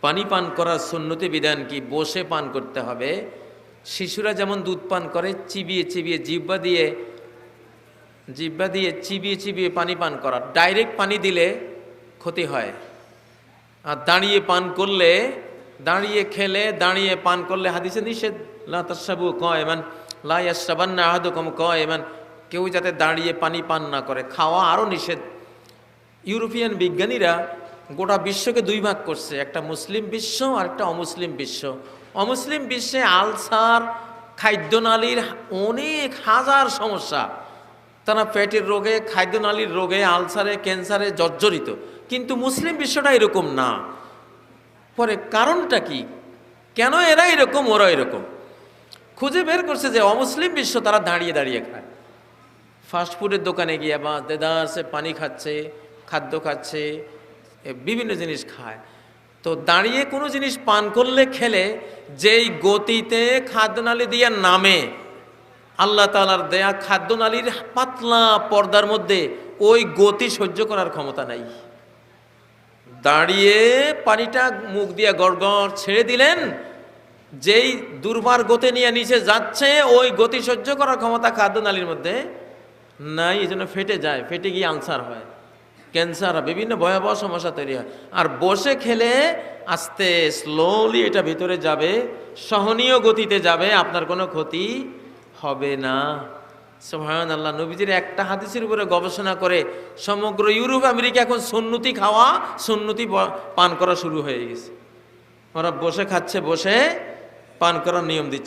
পানি পান করার সুন্নতি বিধান কি? বসে পান করতে হবে। শিশুরা যেমন দুধ পান করে, চিবিয়ে চিবিয়ে জিব্বা দিয়ে জিব্বা দিয়ে চিবিয়ে চিবিয়ে পানি পান করা। ডাইরেক্ট পানি দিলে ক্ষতি হয়। আর দাঁড়িয়ে পান করলে, দাঁড়িয়ে খেলে, দাঁড়িয়ে পান করলে হাদিসে নিষেধ। লাতাসাবু ক এমান লাইয়াসাবান না আহাদুকম ক এমন কেউ যাতে দাঁড়িয়ে পানি পান না করে। খাওয়া আরও নিষেধ। ইউরোপিয়ান বিজ্ঞানীরা গোটা বিশ্বকে দুই ভাগ করছে, একটা মুসলিম বিশ্ব আর একটা অমুসলিম বিশ্ব। অমুসলিম বিশ্বে আলসার, খাদ্যনালীর অনেক হাজার সমস্যা। তারা পেটের রোগে, খাদ্যনালীর রোগে, আলসারে, ক্যান্সারে জর্জরিত। কিন্তু মুসলিম বিশ্বটা এরকম না। পরে কারণটা কি? কেন এরা এরকম, ওরা এরকম? খুঁজে বের করছে যে অমুসলিম বিশ্ব তারা দাঁড়িয়ে দাঁড়িয়ে খায়। ফাস্টফুডের দোকানে গিয়ে বা দেদারসে পানি খাচ্ছে, খাদ্য খাচ্ছে বিভিন্ন জিনিস খায়। তো দাঁড়িয়ে কোনো জিনিস পান করলে খেলে, যেই গতিতে খাদ্যনালী দিয়ে নামে, আল্লাহ তালার দেয়া খাদ্যনালীর পাতলা পর্দার মধ্যে ওই গতি সহ্য করার ক্ষমতা নাই। দাঁড়িয়ে পানিটা মুখ দিয়ে গড়গড় ছেড়ে দিলেন, যেই দুর্বার গতি নিয়ে নিচে যাচ্ছে, ওই গতি সহ্য করার ক্ষমতা খাদ্যনালীর মধ্যে নাই এই জন্য ফেটে যায়, ফেটে গিয়ে আনসার হয়। ক্যান্সার, বিভিন্ন ভয়াবহ সমস্যা তৈরি হয়। আর বসে খেলে আস্তে স্লোলি এটা ভিতরে যাবে, সহনীয় গতিতে যাবে, আপনার কোনো ক্ষতি হবে না। সোহান আল্লাহ নবীজির একটা হাদিসের উপরে গবেষণা করে সমগ্র ইউরোপ, আমেরিকা এখন সুন্নতি খাওয়া, সুন্নতি পান করা শুরু হয়ে গেছে। ওরা বসে খাচ্ছে, বসে পান করার নিয়ম দিচ্ছে।